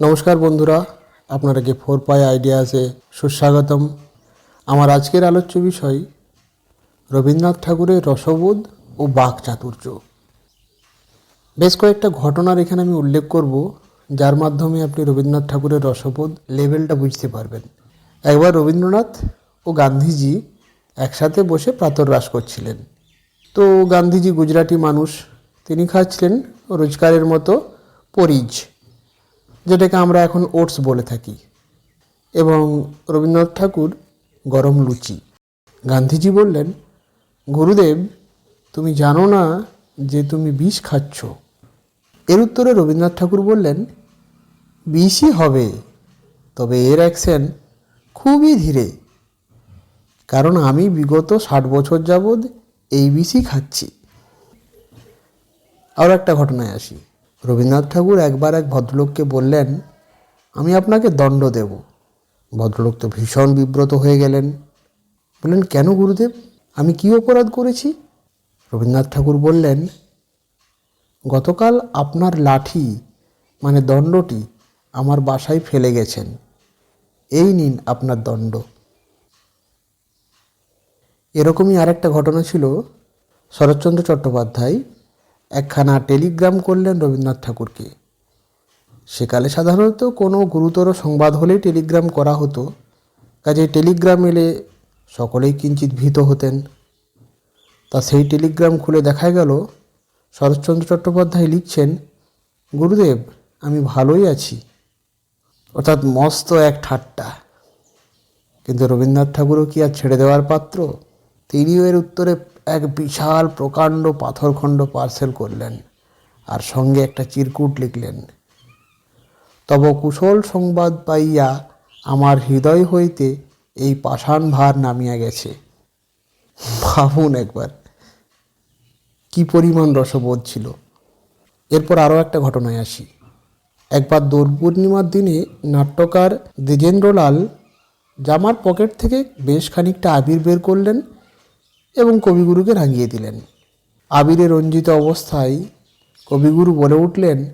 নমস্কার বন্ধুরা আপনারাকে four pi আইডিয়াসে সুস্বাগতম। আমার আজকের আলোচ্য বিষয়, রবীন্দ্রনাথ ঠাকুরের রসবোধ ও বাক চাতুর্য। বেশ কয়েকটা ঘটনার এখানে আমি উল্লেখ করব, যার মাধ্যমে আপনি রবীন্দ্রনাথ ঠাকুরের রসবোধ লেভেলটা বুঝতে পারবেন। একবার রবীন্দ্রনাথ ও গান্ধীজি একসাথে বসে প্রাতরাস করছিলেন। তো গান্ধীজি গুজরাটি মানুষ, তিনি খাচ্ছিলেন রোজগারের মতো পরিজ। যেটাকে আমরা এখন ওটস বলে থাকি। এবং রবীন্দ্রনাথ ঠাকুর গরম লুচি। গান্ধীজি বললেন, গুরুদেব, তুমি জানো না যে তুমি বিষ খাচ্ছ? এর উত্তরে রবীন্দ্রনাথ ঠাকুর বললেন, বিষই হবে, তবে এর অ্যাকশন খুবই ধীরে। কারণ আমি বিগত ষাট বছর যাবৎ এই বিষই খাচ্ছি। আরও একটা ঘটনায় আসি। রবীন্দ্রনাথ ঠাকুর একবার এক ভদ্রলোককে বললেন, আমি আপনাকে দণ্ড দেব। ভদ্রলোক তো ভীষণ বিব্রত হয়ে গেলেন। বললেন, কেন গুরুদেব? আমি কী অপরাধ করেছি? রবীন্দ্রনাথ ঠাকুর বললেন, গতকাল আপনার লাঠি মানে দণ্ডটি, আমার বাসায় ফেলে গেছেন। এই নিন আপনার দণ্ড। এরকমই আরেকটা ঘটনা ছিল শরৎচন্দ্র চট্টোপাধ্যায় একখানা টেলিগ্রাম করলেন রবীন্দ্রনাথ ঠাকুরকে। সেকালে সাধারণত কোনো গুরুতর সংবাদ হলেই টেলিগ্রাম করা হতো। কাজে টেলিগ্রাম এলে সকলেই কিঞ্চিত ভীত হতেন। তা সেই টেলিগ্রাম খুলে দেখা গেল, শরৎচন্দ্র চট্টোপাধ্যায় লিখছেন, গুরুদেব, আমি ভালোই আছি। অর্থাৎ মস্ত এক ঠাট্টা। কিন্তু রবীন্দ্রনাথ ঠাকুরও কি আর ছেড়ে দেওয়ার পাত্র? তিনিও এর উত্তরে এক বিশাল প্রকাণ্ড পাথরখণ্ড পার্সেল করলেন আর সঙ্গে একটা চিরকুট লিখলেন, তব কুশল সংবাদ পাইয়া আমার হৃদয় হইতে এই পাষাণ ভার নামিয়া গেছে। ভাবুন একবার, কি পরিমাণ রসবোধ ছিল। এরপর আরও একটা ঘটনায় আসি। একবার দোল পূর্ণিমার দিনে নাট্যকার দ্বিজেন্দ্রলাল জামার পকেট থেকে বেশ খানিকটা আবির বের করলেন এবং কবিগুরুকে রাঙিয়ে দিলেন। আবিরে রঞ্জিত অবস্থায় কবিগুরু বলে উঠলেন,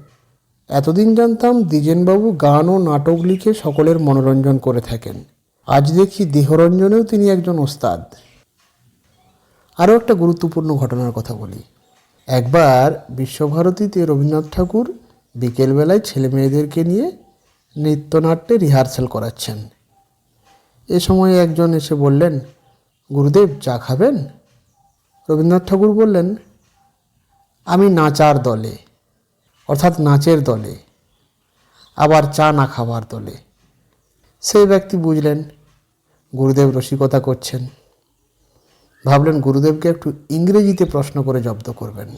এতদিন জানতাম দ্বিজেনবাবু গান ও নাটক লিখে সকলের মনোরঞ্জন করে থাকেন। আজ দেখি দেহরঞ্জনেও তিনি একজন ওস্তাদ। আরও একটা গুরুত্বপূর্ণ ঘটনার কথা বলি। একবার বিশ্বভারতীতে রবীন্দ্রনাথ ঠাকুর বিকেলবেলায় ছেলে মেয়েদেরকে নিয়ে নৃত্যনাট্যে রিহার্সাল করাচ্ছেন। এ সময় একজন এসে বললেন গুরুদেব চা খাবেন? রবীন্দ্রনাথ ঠাকুর বললেন, আমি নাচার দলে, অর্থাৎ নাচের দলে, আবার চা না খাবার দলে। সেই ব্যক্তি বুঝলেন, গুরুদেব রসিকতা করছেন। ভাবলেন গুরুদেবকে একটু ইংরেজিতে প্রশ্ন করে জব্দ করবেন।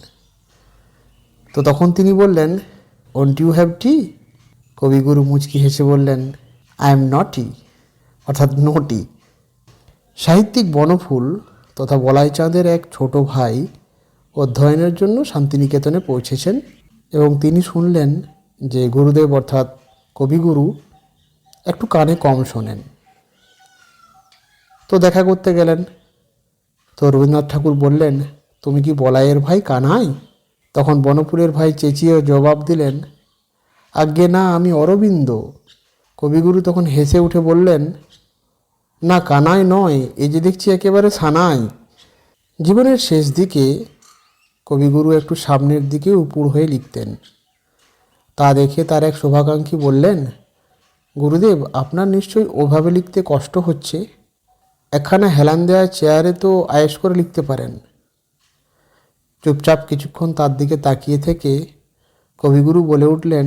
তো তখন তিনি বললেন ওন্ট ইউ হ্যাভ টি কবিগুরু মুচকি হেসে বললেন আই এম নটি অর্থাৎ নোটি সাহিত্যিক বনফুল তথা বলাই চাঁদের এক ছোট ভাই অধ্যয়নের জন্য শান্তিনিকেতনে পৌঁছেছেন এবং তিনি শুনলেন যে গুরুদেব অর্থাৎ কবিগুরু একটু কানে কম শোনেন। তো দেখা করতে গেলেন। তো রবীন্দ্রনাথ ঠাকুর বললেন, তুমি কি বলাইয়ের ভাই কানাই? তখন বনপুরের ভাই চেঁচিয়ে জবাব দিলেন, আজ্ঞে না, আমি অরবিন্দ। কবিগুরু তখন হেসে উঠে বললেন না কানাই নয়, এ যে দেখছি একেবারে সানাই জীবনের শেষ দিকে কবিগুরু একটু সামনের দিকে উপুর হয়ে লিখতেন। তা দেখে তার এক শোভাকাঙ্ক্ষী বললেন, গুরুদেব, আপনার নিশ্চয়ই ওভাবে লিখতে কষ্ট হচ্ছে? একখানা হেলান দেওয়া চেয়ারে তো আয়েস করে লিখতে পারেন। চুপচাপ কিছুক্ষণ তার দিকে তাকিয়ে থেকে কবিগুরু বলে উঠলেন,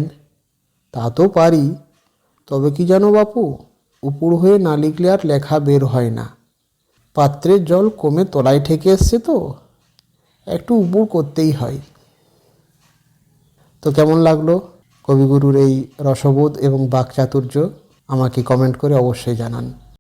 তা তো পারি, তবে কি জানো বাপু উপুর হয়ে না লিখলে আর লেখা বের হয় না। পাত্রের জল কমে তলায় ঠেকে এসছে তো। একটু উপর করতেই হয়। তো কেমন লাগল কবিগুরুর এই রসবোধ এবং বাকচাতুর্য? আমাকে কমেন্ট করে অবশ্যই জানান।